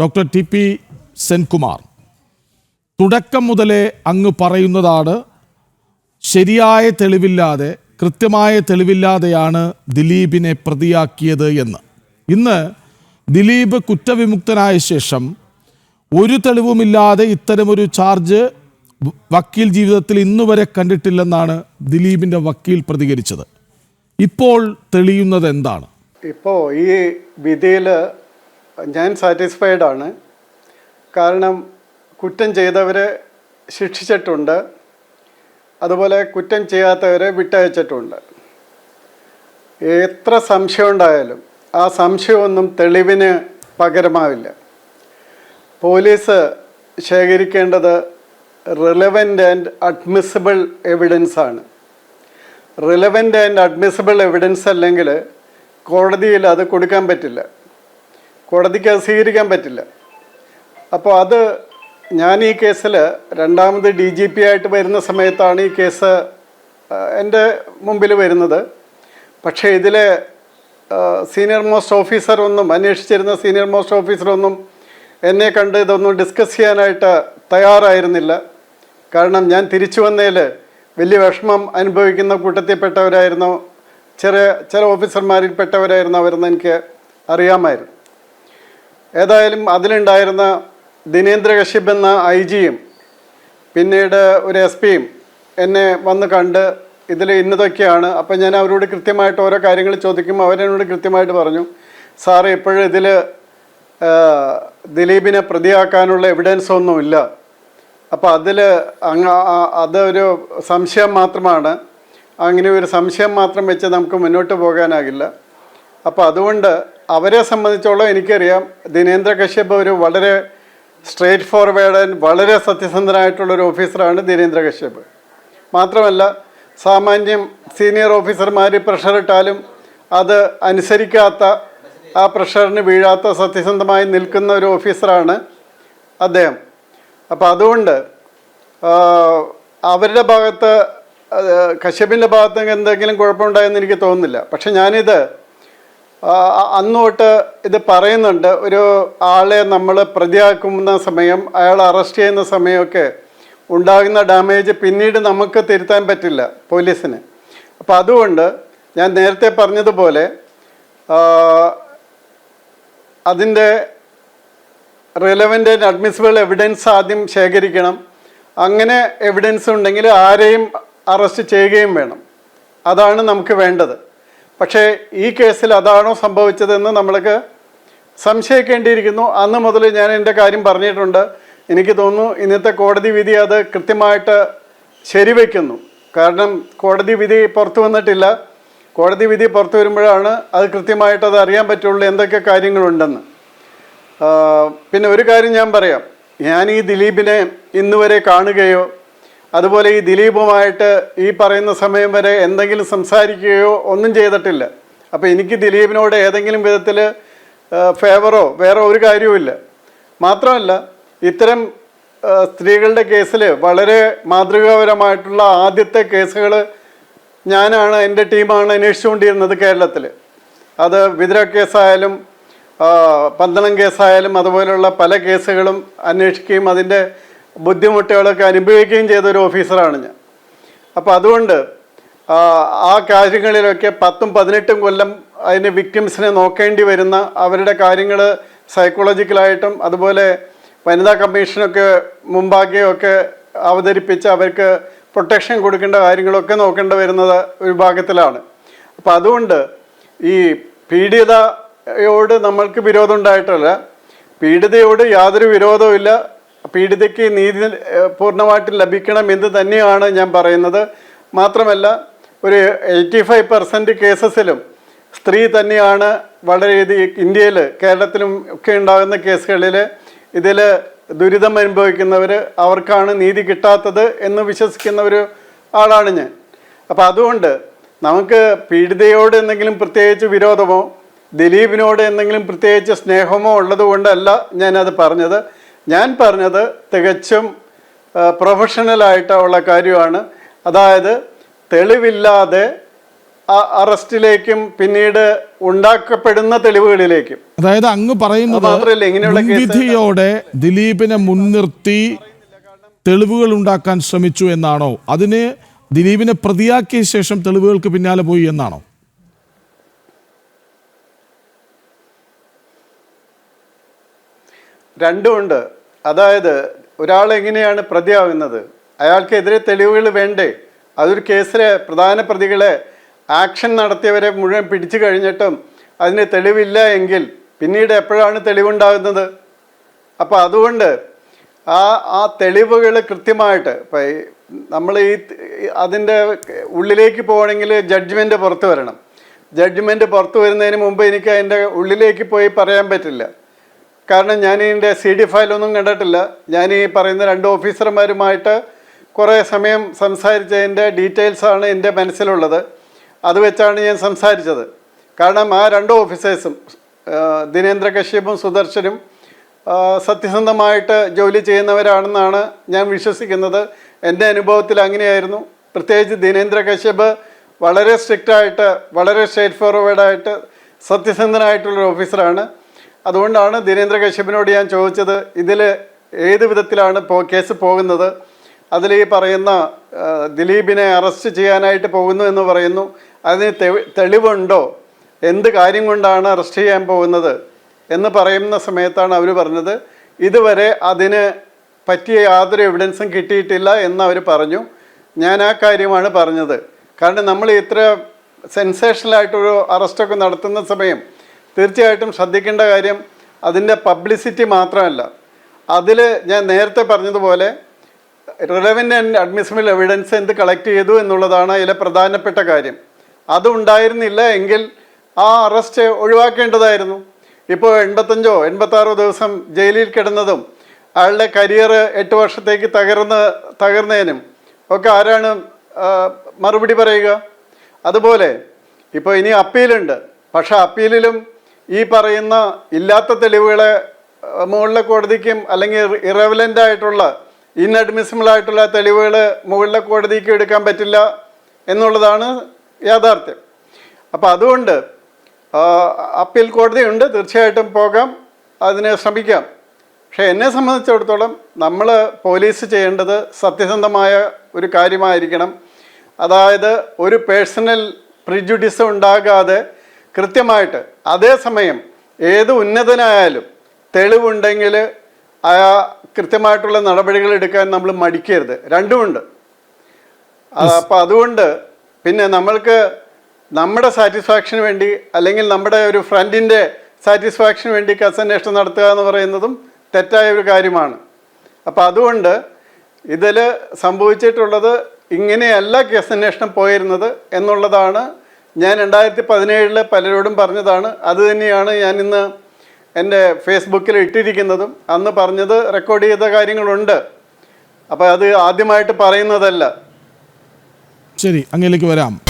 Doctor T P Senkumar. തുടക്കം മുതലേ അങ്ങ് പറയുന്നതാണ് ശരിയായ തെളിവില്ലാതെ കൃത്യമായ തെളിവില്ലാതെയാണ് ദിലീപിനെ പ്രതിയാക്കിയത് എന്ന്. ഇന്ന് ദിലീപ് കുറ്റവിമുക്തനായ ശേഷം ഒരു തെളിവുമില്ലാതെ ഇത്തരമൊരു ചാർജ് വക്കീൽ ജീവിതത്തിൽ ഇന്നുവരെ കണ്ടിട്ടില്ലെന്നാണ് ദിലീപിന്റെ വക്കീൽ പ്രതികരിച്ചത്. ഇപ്പോൾ തെളിയുന്നത് എന്താണ്? ഇപ്പോൾ ഈ വിധിയിൽ ഞാൻ സാറ്റിസ്ഫൈഡ് ആണ്. കാരണം കുറ്റം ചെയ്തവരെ ശിക്ഷിച്ചിട്ടുണ്ട്. അതുപോലെ കുറ്റം ചെയ്യാത്തവരെ വിട്ടയച്ചിട്ടുണ്ട്. എത്ര സംശയം ഉണ്ടായാലും ആ സംശയമൊന്നും തെളിവിന് പകരമാവില്ല. പോലീസ് ശേഖരിക്കേണ്ടത് റിലവന്റ് ആൻഡ് അഡ്മിസിബിൾ എവിഡൻസ് ആണ്. റിലവന്റ് ആൻഡ് അഡ്മിസിബിൾ എവിഡൻസ് അല്ലെങ്കിൽ കോടതിയിൽ അത് കൊടുക്കാൻ പറ്റില്ല. കോടതിക്ക് അത് സ്വീകരിക്കാൻ പറ്റില്ല. അപ്പോൾ അത് ഞാൻ ഈ കേസിൽ രണ്ടാമത് ഡി ജി പി ആയിട്ട് വരുന്ന സമയത്താണ് ഈ കേസ് എന്റെ മുമ്പിൽ വരുന്നത്. പക്ഷേ ഇതിലെ സീനിയർ മോസ്റ്റ് ഓഫീസർ ഒന്നും അന്വേഷിച്ചിരുന്ന സീനിയർ മോസ്റ്റ് ഓഫീസറൊന്നും എന്നെ കണ്ട് ഇതൊന്നും ഡിസ്കസ് ചെയ്യാനായിട്ട് തയ്യാറായിരുന്നില്ല. കാരണം ഞാൻ തിരിച്ചു വന്നതിൽ വലിയ വിഷമം അനുഭവിക്കുന്ന കൂട്ടത്തിൽപ്പെട്ടവരായിരുന്നു ചെറിയ ചില ഓഫീസർമാരിൽപ്പെട്ടവരായിരുന്നു അവരെന്ന് എനിക്ക് അറിയാമായിരുന്നു. ഏതായാലും അതിലുണ്ടായിരുന്ന ദിനേന്ദ്ര കശ്യപ് എന്ന ഐ ജിയും പിന്നീട് ഒരു എസ് പിയും എന്നെ വന്ന് കണ്ട് ഇതിൽ ഇന്നതൊക്കെയാണ്. അപ്പം ഞാൻ അവരോട് കൃത്യമായിട്ട് ഓരോ കാര്യങ്ങൾ ചോദിക്കും. അവരെന്നോട് കൃത്യമായിട്ട് പറഞ്ഞു സാറ് ഇപ്പോഴും ഇതിൽ ദിലീപിനെ പ്രതിയാക്കാനുള്ള എവിഡൻസ് ഒന്നുമില്ല അപ്പോൾ അതിൽ അങ്ങ് അതൊരു സംശയം മാത്രമാണ്. അങ്ങനെ ഒരു സംശയം മാത്രം വെച്ച് നമുക്ക് മുന്നോട്ട് പോകാനാകില്ല. അപ്പോൾ അതുകൊണ്ട് അവരെ സംബന്ധിച്ചോളം എനിക്കറിയാം ദിനേന്ദ്ര കശ്യപ് ഒരു വളരെ സ്ട്രേറ്റ് ഫോർവേഡ് വളരെ സത്യസന്ധനായിട്ടുള്ള ഒരു ഓഫീസറാണ് ദിനേന്ദ്ര കശ്യപ്. മാത്രമല്ല സാമാന്യം സീനിയർ ഓഫീസർമാർ പ്രഷർ ഇട്ടാലും അത് അനുസരിക്കാത്ത ആ പ്രഷറിന് വീഴാത്ത സത്യസന്ധമായി നിൽക്കുന്ന ഒരു ഓഫീസറാണ് അദ്ദേഹം. അപ്പോൾ അതുകൊണ്ട് അവരുടെ ഭാഗത്ത് കശ്യപിന്റെ ഭാഗത്ത് എന്തെങ്കിലും കുഴപ്പമുണ്ടായെന്ന് എനിക്ക് തോന്നുന്നില്ല. പക്ഷെ ഞാനിത് ആ, അന്ന് തൊട്ട് ഇത് പറയുന്നുണ്ട്. ഒരു ആളെ നമ്മൾ പ്രതിയാക്കുന്ന സമയം അയാൾ അറസ്റ്റ് ചെയ്യുന്ന സമയമൊക്കെ ഉണ്ടാകുന്ന ഡാമേജ് പിന്നീട് നമുക്ക് തിരുത്താൻ പറ്റില്ല പോലീസിന്. അപ്പോൾ അതുകൊണ്ട് ഞാൻ നേരത്തെ പറഞ്ഞതുപോലെ അതിന്റെ റിലവന്റ് അഡ്മിസിബിൾ എവിഡൻസ് ആദ്യം ശേഖരിക്കണം. അങ്ങനെ എവിഡൻസ് ഉണ്ടെങ്കിൽ ആരെയും അറസ്റ്റ് ചെയ്യുകയും വേണം. അതാണ് നമുക്ക് വേണ്ടത്. പക്ഷേ ഈ കേസിൽ അതാണോ സംഭവിച്ചതെന്ന് നമ്മൾക്ക് സംശയിക്കേണ്ടിയിരിക്കുന്നു. അന്ന് മുതൽ ഞാൻ എന്റെ കാര്യം പറഞ്ഞിട്ടുണ്ട്. എനിക്ക് തോന്നുന്നു ഇന്നത്തെ കോടതി വിധി അത് കൃത്യമായിട്ട് ശരിവെക്കുന്നു. കാരണം കോടതി വിധി പുറത്തു വന്നിട്ടില്ല. കോടതി വിധി പുറത്തു വരുമ്പോഴാണ് അത് കൃത്യമായിട്ട് അത് അറിയാൻ പറ്റുള്ളൂ എന്തൊക്കെ കാര്യങ്ങളുണ്ടെന്ന്. പിന്നെ ഒരു കാര്യം ഞാൻ പറയാം. ഞാൻ ഈ ദിലീപിനെ ഇന്നുവരെ കാണുകയോ അതുപോലെ ഈ ദിലീപുമായിട്ട് ഈ പറയുന്ന സമയം വരെ എന്തെങ്കിലും സംസാരിക്കുകയോ ഒന്നും ചെയ്തിട്ടില്ല. അപ്പോൾ എനിക്ക് ദിലീപിനോട് ഏതെങ്കിലും വിധത്തിൽ ഫേവറോ വേറെ ഒരു കാര്യവുമില്ല മാത്രമല്ല ഇത്തരം സ്ത്രീകളുടെ കേസിൽ വളരെ മാതൃകാപരമായിട്ടുള്ള ആദ്യത്തെ കേസുകൾ ഞാനാണ് എന്റെ ടീമാണ് അന്വേഷിച്ചുകൊണ്ടിരുന്നത് കേരളത്തിൽ അത് വിതിര കേസായാലും പന്തളം കേസായാലും അതുപോലുള്ള പല കേസുകളും അന്വേഷിക്കുകയും അതിന്റെ ബുദ്ധിമുട്ടുകളൊക്കെ അനുഭവിക്കുകയും ചെയ്ത ഒരു ഓഫീസറാണ് ഞാൻ. അപ്പോൾ അതുകൊണ്ട് ആ, കാര്യങ്ങളിലൊക്കെ പത്തും പതിനെട്ടും കൊല്ലം അതിന് വിക്ടിംസിനെ നോക്കേണ്ടി വരുന്ന അവരുടെ കാര്യങ്ങൾ സൈക്കോളജിക്കലായിട്ടും അതുപോലെ വനിതാ കമ്മീഷനൊക്കെ മുമ്പാകെയൊക്കെ അവതരിപ്പിച്ച് അവർക്ക് പ്രൊട്ടക്ഷൻ കൊടുക്കേണ്ട കാര്യങ്ങളൊക്കെ നോക്കേണ്ടി വരുന്നത് ഒരു ഭാഗത്തിലാണ്. അപ്പോൾ അതുകൊണ്ട് ഈ പീഡിതയോട് നമ്മൾക്ക് വിരോധം ഉണ്ടായിട്ടല്ല. പീഡിതയോട് യാതൊരു വിരോധവുമില്ല. പീഡിതയ്ക്ക് നീതി പൂർണമായിട്ട് ലഭിക്കണം എന്ന് തന്നെയാണ് ഞാൻ പറയുന്നത്. മാത്രമല്ല ഒരു എയ്റ്റി ഫൈവ് പെർസെന്റ് കേസസിലും സ്ത്രീ തന്നെയാണ് വളരെ ഇത് ഇന്ത്യയിൽ കേരളത്തിലും ഒക്കെ ഉണ്ടാകുന്ന കേസുകളിൽ ഇതിൽ ദുരിതം അനുഭവിക്കുന്നവർ അവർക്കാണ് നീതി കിട്ടാത്തത് എന്ന് വിശ്വസിക്കുന്ന ഒരു ആളാണ് ഞാൻ. അപ്പോൾ അതുകൊണ്ട് നമുക്ക് പീഡിതയോട് എന്തെങ്കിലും പ്രത്യേകിച്ച് വിരോധമോ ദിലീപിനോട് എന്തെങ്കിലും പ്രത്യേകിച്ച് സ്നേഹമോ ഉള്ളതുകൊണ്ടല്ല ഞാനത് പറഞ്ഞത്. ഞാൻ പറഞ്ഞത് തികച്ചും പ്രൊഫഷണലായിട്ടുള്ള കാര്യമാണ്. അതായത് തെളിവില്ലാതെ അറസ്റ്റിലേക്കും പിന്നീട് ഉണ്ടാക്കപ്പെടുന്ന തെളിവുകളിലേക്കും. അതായത് അങ്ങ് പറയുന്നത് വിധിയോടെ ദിലീപിനെ മുൻനിർത്തി തെളിവുകൾ ഉണ്ടാക്കാൻ ശ്രമിച്ചു എന്നാണോ? അതിന് ദിലീപിനെ പ്രതിയാക്കിയ ശേഷം തെളിവുകൾക്ക് പിന്നാലെ പോയി എന്നാണോ? രണ്ടുമുണ്ട് അതായത് ഒരാൾ എങ്ങനെയാണ് പ്രതിയാകുന്നത് അയാൾക്കെതിരെ തെളിവുകൾ വേണ്ടേ? അതൊരു കേസിലെ പ്രധാന പ്രതികളെ ആക്ഷൻ നടത്തിയവരെ മുഴുവൻ പിടിച്ചു കഴിഞ്ഞിട്ടും അതിന് തെളിവില്ല എങ്കിൽ പിന്നീട് എപ്പോഴാണ് തെളിവുണ്ടാകുന്നത്? അപ്പോൾ അതുകൊണ്ട് ആ ആ തെളിവുകൾ കൃത്യമായിട്ട് ഇപ്പം നമ്മൾ ഈ അതിന്റെ ഉള്ളിലേക്ക് പോകണമെങ്കിൽ ജഡ്ജ്മെന്റ് പുറത്ത് വരണം. ജഡ്ജ്മെന്റ് പുറത്ത് വരുന്നതിന് മുമ്പ് എനിക്ക് അതിന്റെ ഉള്ളിലേക്ക് പോയി പറയാൻ പറ്റില്ല. കാരണം ഞാൻ ഇതിന്റെ സി ഡി ഫയലൊന്നും കണ്ടിട്ടില്ല. ഞാൻ ഈ പറയുന്ന രണ്ട് ഓഫീസർമാരുമായിട്ട് കുറേ സമയം സംസാരിച്ചതിന്റെ ഡീറ്റെയിൽസാണ് എന്റെ മനസ്സിലുള്ളത്. അത് വെച്ചാണ് ഞാൻ സംസാരിച്ചത്. കാരണം ആ രണ്ട് ഓഫീസേഴ്സും ദിനേന്ദ്ര കശ്യപും സുദർശനും സത്യസന്ധമായിട്ട് ജോലി ചെയ്യുന്നവരാണെന്നാണ് ഞാൻ വിശ്വസിക്കുന്നത്. എന്റെ അനുഭവത്തിൽ അങ്ങനെയായിരുന്നു. പ്രത്യേകിച്ച് ദിനേന്ദ്ര കശ്യപ് വളരെ സ്ട്രിക്റ്റായിട്ട് വളരെ സ്ട്രേറ്റ് ഫോർവേഡായിട്ട് സത്യസന്ധനായിട്ടുള്ളൊരു ഓഫീസറാണ്. അതുകൊണ്ടാണ് ദിനേന്ദ്ര കശ്യപിനോട് ഞാൻ ചോദിച്ചത് ഇതിൽ ഏത് വിധത്തിലാണ് പോ കേസ് പോകുന്നത്? അതിൽ ഈ പറയുന്ന ദിലീപിനെ അറസ്റ്റ് ചെയ്യാനായിട്ട് പോകുന്നു എന്ന് പറയുന്നു. അതിന് തെളിവുണ്ടോ? എന്ത് കാര്യം കൊണ്ടാണ് അറസ്റ്റ് ചെയ്യാൻ പോകുന്നത്? എന്ന് പറയുന്ന സമയത്താണ് അവർ പറഞ്ഞത്. ഇതുവരെ അതിന് പറ്റിയ യാതൊരു എവിഡൻസും കിട്ടിയിട്ടില്ല എന്ന് അവർ പറഞ്ഞു. ഞാൻ ആ കാര്യമാണ് പറഞ്ഞത്. കാരണം നമ്മൾ ഇത്ര സെൻസേഷണലായിട്ടൊരു അറസ്റ്റൊക്കെ നടത്തുന്ന സമയം തീർച്ചയായിട്ടും ശ്രദ്ധിക്കേണ്ട കാര്യം അതിന്റെ പബ്ലിസിറ്റി മാത്രമല്ല. അതിൽ ഞാൻ നേരത്തെ പറഞ്ഞതുപോലെ റിലവന്റ് ആൻഡ് അഡ്മിസിബിൾ എവിഡൻസ് എന്ത് കളക്ട് ചെയ്തു എന്നുള്ളതാണ് അതിലെ പ്രധാനപ്പെട്ട കാര്യം. അത് ഉണ്ടായിരുന്നില്ല എങ്കിൽ ആ അറസ്റ്റ് ഒഴിവാക്കേണ്ടതായിരുന്നു. ഇപ്പോൾ എൺപത്തഞ്ചോ എൺപത്താറോ ദിവസം ജയിലിൽ കിടന്നതും അയാളുടെ കരിയർ എട്ട് വർഷത്തേക്ക് തകർന്ന് തകർന്നതിനും ഒക്കെ ആരാണ് മറുപടി പറയുക? അതുപോലെ ഇപ്പോൾ ഇനി അപ്പീലുണ്ട് പക്ഷേ അപ്പീലിലും ഈ പറയുന്ന ഇല്ലാത്ത തെളിവുകളെ മുകളിലെ കോടതിക്കും അല്ലെങ്കിൽ ഇറവലന്റ് ആയിട്ടുള്ള ഇൻഅഡ്മിസിബിൾ ആയിട്ടുള്ള തെളിവുകൾ മുകളിലെ കോടതിക്ക് എടുക്കാൻ പറ്റില്ല എന്നുള്ളതാണ് യാഥാർത്ഥ്യം. അപ്പോൾ അതുകൊണ്ട് അപ്പീൽ കോടതിയുണ്ട്. തീർച്ചയായിട്ടും പോകാം. അതിനെ ശ്രമിക്കാം. പക്ഷേ എന്നെ സംബന്ധിച്ചിടത്തോളം നമ്മൾ പോലീസ് ചെയ്യേണ്ടത് സത്യസന്ധമായ ഒരു കാര്യമായിരിക്കണം. അതായത് ഒരു പേഴ്സണൽ പ്രിജുഡിസ് ഉണ്ടാകാതെ കൃത്യമായിട്ട് അതേസമയം ഏത് ഉന്നതനായാലും തെളിവുണ്ടെങ്കിൽ ആ കൃത്യമായിട്ടുള്ള നടപടികൾ എടുക്കാൻ നമ്മൾ മടിക്കരുത്. രണ്ടുമുണ്ട് അപ്പം അതുകൊണ്ട് പിന്നെ നമ്മൾക്ക് നമ്മുടെ സാറ്റിസ്ഫാക്ഷന് വേണ്ടി അല്ലെങ്കിൽ നമ്മുടെ ഒരു ഫ്രണ്ടിന്റെ സാറ്റിസ്ഫാക്ഷന് വേണ്ടി കസന്വേഷണം നടത്തുക എന്ന് പറയുന്നതും തെറ്റായ ഒരു കാര്യമാണ്. അപ്പം അതുകൊണ്ട് ഇതിൽ സംഭവിച്ചിട്ടുള്ളത് ഇങ്ങനെയല്ല കേസന്വേഷണം പോയിരുന്നത് എന്നുള്ളതാണ് ഞാൻ രണ്ടായിരത്തി പതിനേഴിൽ പലരോടും പറഞ്ഞതാണ്. അത് തന്നെയാണ് ഞാൻ ഇന്ന് എന്റെ ഫേസ്ബുക്കിൽ ഇട്ടിരിക്കുന്നതും. അന്ന് പറഞ്ഞത് റെക്കോർഡ് ചെയ്ത കാര്യങ്ങളുണ്ട്. അപ്പോൾ അത് ആദ്യമായിട്ട് പറയുന്നതല്ല. ശരി അങ്ങയിലേക്ക് വരാം.